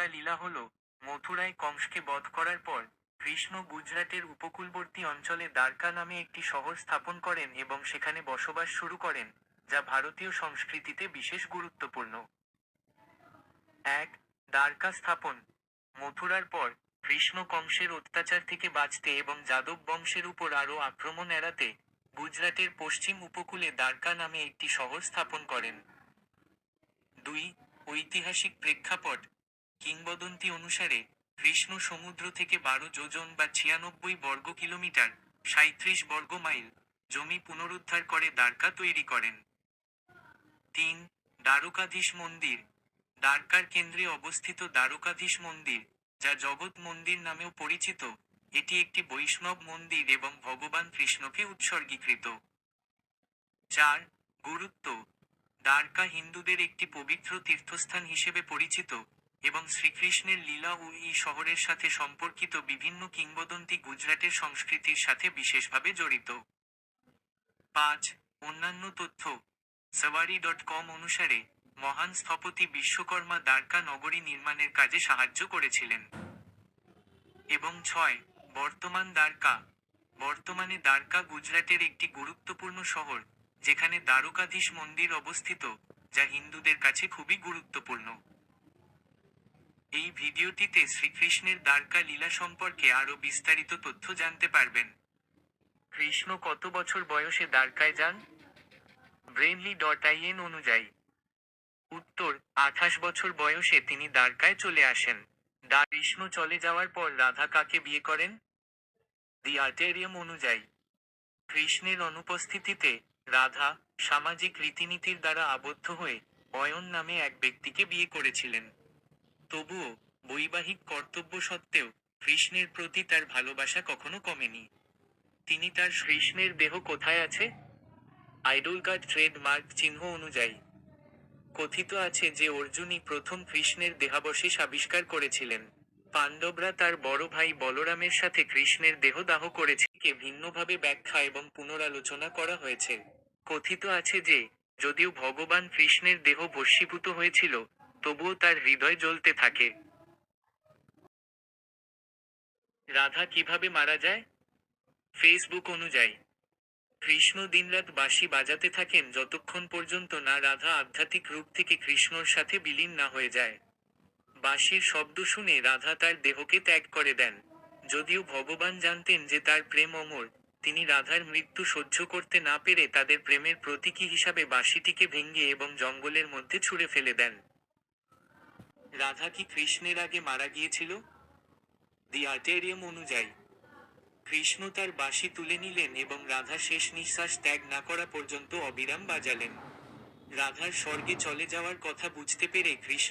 দ্বারকা লীলা হল, মথুরায় কংসকে বধ করার পর কৃষ্ণ গুজরাটের উপকূলবর্তী অঞ্চলে দ্বারকা নামে একটি শহর স্থাপন করেন এবং সেখানে বসবাস শুরু করেন, যা ভারতীয় সংস্কৃতিতে বিশেষ গুরুত্বপূর্ণ। এক, দ্বারকা স্থাপন। মথুরার পর কৃষ্ণ কংসের অত্যাচার থেকে বাঁচতে এবং যাদব বংশের উপর আরও আক্রমণ এড়াতে গুজরাটের পশ্চিম উপকূলে দ্বারকা নামে একটি শহর স্থাপন করেন। দুই, ঐতিহাসিক প্রেক্ষাপট। কিংবদন্তি অনুসারে, কৃষ্ণ সমুদ্র থেকে বারো যোজন বা ছিয়ানব্বই বর্গ কিলোমিটার সাঁত্রিশ বর্গ মাইল জমি পুনরুদ্ধার করে দ্বারকা তৈরি করেন। তিন, দ্বারকাধীশ মন্দির। দ্বারকার কেন্দ্রে অবস্থিত দ্বারকাধীশ মন্দির, যা জগৎ মন্দির নামেও পরিচিত, এটি একটি বৈষ্ণব মন্দির এবং ভগবান কৃষ্ণকে উৎসর্গীকৃত। চার, গুরুত্ব। দ্বারকা হিন্দুদের একটি পবিত্র তীর্থস্থান হিসেবে পরিচিত এবং শ্রীকৃষ্ণের লীলা ও এই শহরের সাথে সম্পর্কিত বিভিন্ন কিংবদন্তি গুজরাটের সংস্কৃতির সাথে বিশেষভাবে জড়িত। পাঁচ, অন্যান্য তথ্য। সওয়ারি ডট কম অনুসারে মহান স্থপতি বিশ্বকর্মা দ্বারকা নগরী নির্মাণের কাজে সাহায্য করেছিলেন। এবং ছয়, বর্তমান দ্বারকা। বর্তমানে দ্বারকা গুজরাটের একটি গুরুত্বপূর্ণ শহর, যেখানে দ্বারকাধীশ মন্দির অবস্থিত, যা হিন্দুদের কাছে খুবই গুরুত্বপূর্ণ। এই ভিডিওটিতে শ্রীকৃষ্ণের দ্বারকা লীলা সম্পর্কে আরও বিস্তারিত তথ্য জানতে পারবেন। কৃষ্ণ কত বছর বয়সে দ্বারকায় যান? ব্রেনলি ডট আইএন অনুযায়ী। উত্তর, আঠাশ বছর বয়সে তিনি দ্বারকায় চলে আসেন। দা কৃষ্ণ চলে যাওয়ার পর রাধা কাকে বিয়ে করেন? দি আর্টেরিয়াম অনুযায়ী। কৃষ্ণের অনুপস্থিতিতে রাধা সামাজিক রীতিনীতির দ্বারা আবদ্ধ হয়ে অয়ন নামে এক ব্যক্তিকে বিয়ে করেছিলেন। তবুও বৈবাহিক কর্তব্য সত্ত্বেও কৃষ্ণের প্রতি তার ভালোবাসা কখনো কমেনি। তিনি তার কৃষ্ণের দেহ কোথায় আছে? আইডল কার্ড ট্রেডমার্ক চিহ্ন অনুযায়ী। কথিত আছে যে অর্জুনই প্রথম কৃষ্ণের দেহাবশেষ আবিষ্কার করেছিলেন। পাণ্ডবরা তার বড় ভাই বলরামের সাথে কৃষ্ণের দেহদাহ করেছে কে ভিন্নভাবে ব্যাখ্যা এবং পুনরালোচনা করা হয়েছে। কথিত আছে যে, যদিও ভগবান কৃষ্ণের দেহ ভস্মীভূত হয়েছিল তবুও তার হৃদয় জ্বলতে থাকে। রাধা কীভাবে মারা যায়? ফেসবুক অনুযায়ী, কৃষ্ণ দিনরাত বাঁশি বাজাতে থাকেন যতক্ষণ পর্যন্ত না রাধা আধ্যাত্মিক রূপ থেকে কৃষ্ণর সাথে বিলীন না হয়ে যায়। বাঁশির শব্দ শুনে রাধা তার দেহকে ত্যাগ করে দেন। যদিও ভগবান জানতেন যে তার প্রেম অমর, তিনি রাধার মৃত্যু সহ্য করতে না পেরে তাদের প্রেমের প্রতীকী হিসাবে বাঁশিটিকে ভেঙে এবং জঙ্গলের মধ্যে ছুঁড়ে ফেলে দেন। রাধা কি কৃষ্ণের আগে মারা গিয়েছিল? দি আর্টেরিয়াম অনুযায়ী। কৃষ্ণ তার বাঁশি তুলে নিলেন এবং রাধা শেষ নিঃশ্বাস ত্যাগ না করা পর্যন্ত অবিরাম বাজালেন। রাধার স্বর্গে চলে যাওয়ার কথা বুঝতে পেরে কৃষ্ণ